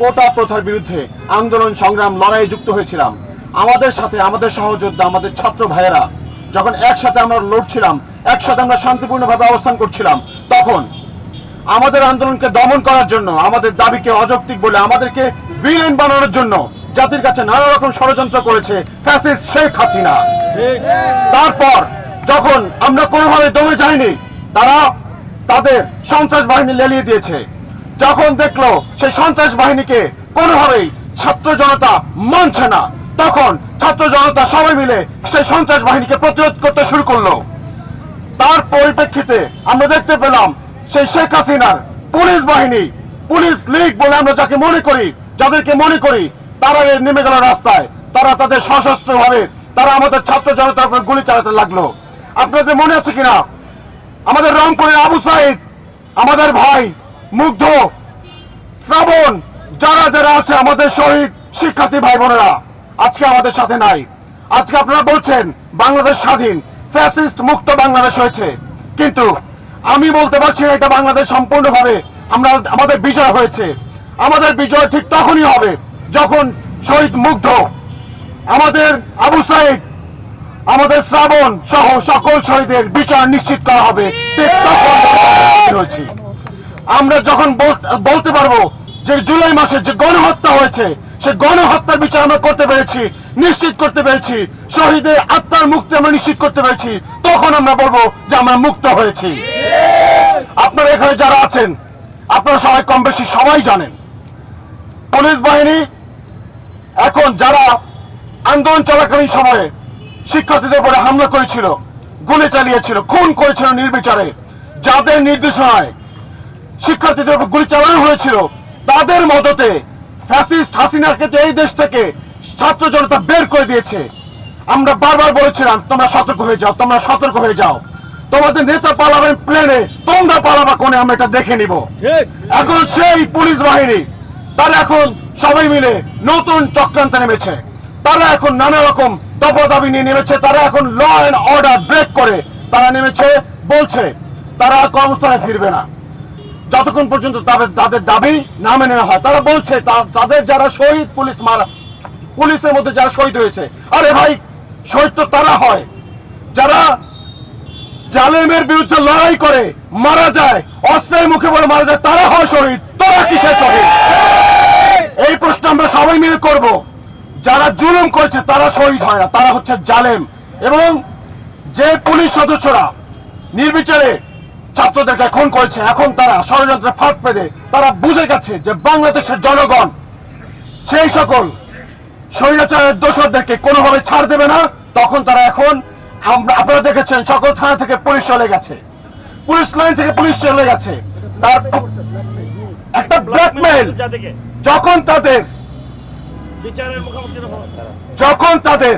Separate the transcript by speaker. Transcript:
Speaker 1: কোটা প্রথার বিরুদ্ধে আন্দোলন, সংগ্রাম, লড়াইয়ে যুক্ত হয়েছিলাম। আমাদের সাথে আমাদের সহযোদ্ধা, আমাদের ছাত্র ভাইয়েরা, যখন একসাথে আমরা লড়ছিলাম, একসাথে আমরা শান্তিপূর্ণভাবে অবস্থান করছিলাম, তখন আমাদের আন্দোলনকে দমন করার জন্য, আমাদের দাবিকে অযৌক্তিক বলে, আমাদেরকে ভিলেন বানানোর জন্য জাতির কাছে নানা রকম ষড়যন্ত্র করেছে ফ্যাসিস্ট শেখ হাসিনা। তারপর যখন আমরা কোনোভাবে দমে যাইনি, তারা তাদের সন্ত্রাস বাহিনী লেলিয়ে দিয়েছে। যখন দেখল সেই সন্ত্রাস বাহিনীকে কোনোভাবেই ছাত্র জনতা মানছে না, তখন ছাত্র জনতা সবাই মিলে সেই সন্ত্রাস বাহিনীকে প্রতিরোধ করতে শুরু করল। তার পরিপ্রেক্ষিতে আমরা দেখতে পেলাম সেই শেখ হাসিনার পুলিশ বাহিনী, পুলিশ লীগ বলে আমরা যাকে মনে করি, যাদেরকে মনে করি, তারা নেমে গেল রাস্তায়। তারা তাদের সশস্ত্র ভাবে তারা আমাদের ছাত্র জনতার উপর গুলি চালাতে লাগল। আপনাদের মনে আছে কিনা? আমাদের রংপুরের আবু সাইদ, আমাদের ভাই মুগ্ধ, শ্রাবণ, যারা যারা আছে আমাদের শহীদ শিক্ষার্থী ভাই বোনেরা, আজকে আমাদের সাথে নাই। আজকে আপনারা বলছেন, বাংলাদেশ স্বাধীন, ফ্যাসিস্ট মুক্ত বাংলাদেশ হয়েছে। কিন্তু আমি বলতে পারছি না, এটা বাংলাদেশ সম্পূর্ণভাবে আমরা, আমাদের বিজয় হয়েছে। আমাদের বিজয় ঠিক তখনই হবে যখন শহীদ মুগ্ধ, আমাদের আবু সাইদ, আমাদের শ্রাবণ সহ সকল শহীদের বিচার নিশ্চিত করা হবে। তখন আমরা যখন বল- বলতে পারব যে জুলাই মাসে যে গণহত্যা হয়েছে, সে গণহত্যার বিচার আমরা করতে পেরেছি, নিশ্চিত করতে পেরেছি, শহীদের আত্মার মুক্তি আমরা নিশ্চিত করতে পেরেছি, তখন আমরা বলব যে আমরা মুক্ত হয়েছি। আপনারা এখানে যারা আছেন, আপনারা সবাই কম বেশি সবাই জানেন, পুলিশ বাহিনী এখন যারা আন্দোলন চলাকালীন সময়ে শিক্ষার্থীদের উপরে হামলা করেছিল, গুলি চালিয়েছিল, খুন করেছিল নির্বিচারে, যাদের নির্দেশনায় শিক্ষার্থীদের উপর গুলি চালানো হয়েছিল। তাদের মদতে ফ্যাসিস্ট হাসিনাকে এই দেশ থেকে ছাত্র জনতা বের করে দিয়েছে আমরা বারবার বলেছিলাম তোমরা সতর্ক হয়ে যাও তোমরা সতর্ক হয়ে যাও। তোমাদের নেতা পালাবেন প্লেনে তোমরা পালাবা কোনে আমরা এটা দেখে নিব। এখন সেই পুলিশ বাহিনী তারা এখন সবাই মিলে নতুন চক্রান্তে নেমেছে। তারা এখন নানা রকম দফাদাবি নিয়ে নেমেছে তারা এখন ল অ্যান্ড অর্ডার ব্রেক করে তারা নেমেছে বলছে তারা কর্মস্থানে ফিরবে না। যতক্ষণ পর্যন্ত তাদের তাদের দাবি না মেনে নেওয়া হয়, তারা বলছে তাদের যারা শহীদ, পুলিশ মারা, পুলিশের মধ্যে যারা শহীদ হয়েছে, আরে ভাই, শহীদ তো তারা হয়। যারা জালেমের বিরুদ্ধে লড়াই করে, মারা যায়, অস্ত্রের মুখে বলে মারা যায়, তারা হয় শহীদ। তোরা কিসের শহীদ? এই প্রশ্ন আমরা সবাই মিলে করব। যারা জুলুম করেছে, তারা শহীদ হয় না, তারা হচ্ছে জালেম। এবং যে পুলিশ সদস্যরা নির্বিচারে ছাত্রদেরকে খুন করেছে এখন তারা ষড়যন্ত্রে ফাঁক পেতে তারা বুঝে গেছে যে বাংলাদেশের জনগণ সেই সকল স্বৈরাচারের দোষরদেরকে কোনোভাবে ছাড় দেবে না। তখন তারা এখন আমরা আপনারা দেখেছেন সকল থানা থেকে পুলিশ চলে গেছে। পুলিশ লাইন থেকে পুলিশ চলে গেছে। তার একটা ব্ল্যাকমেইল
Speaker 2: জাতিকে
Speaker 1: যখন তাদের যখন তাদের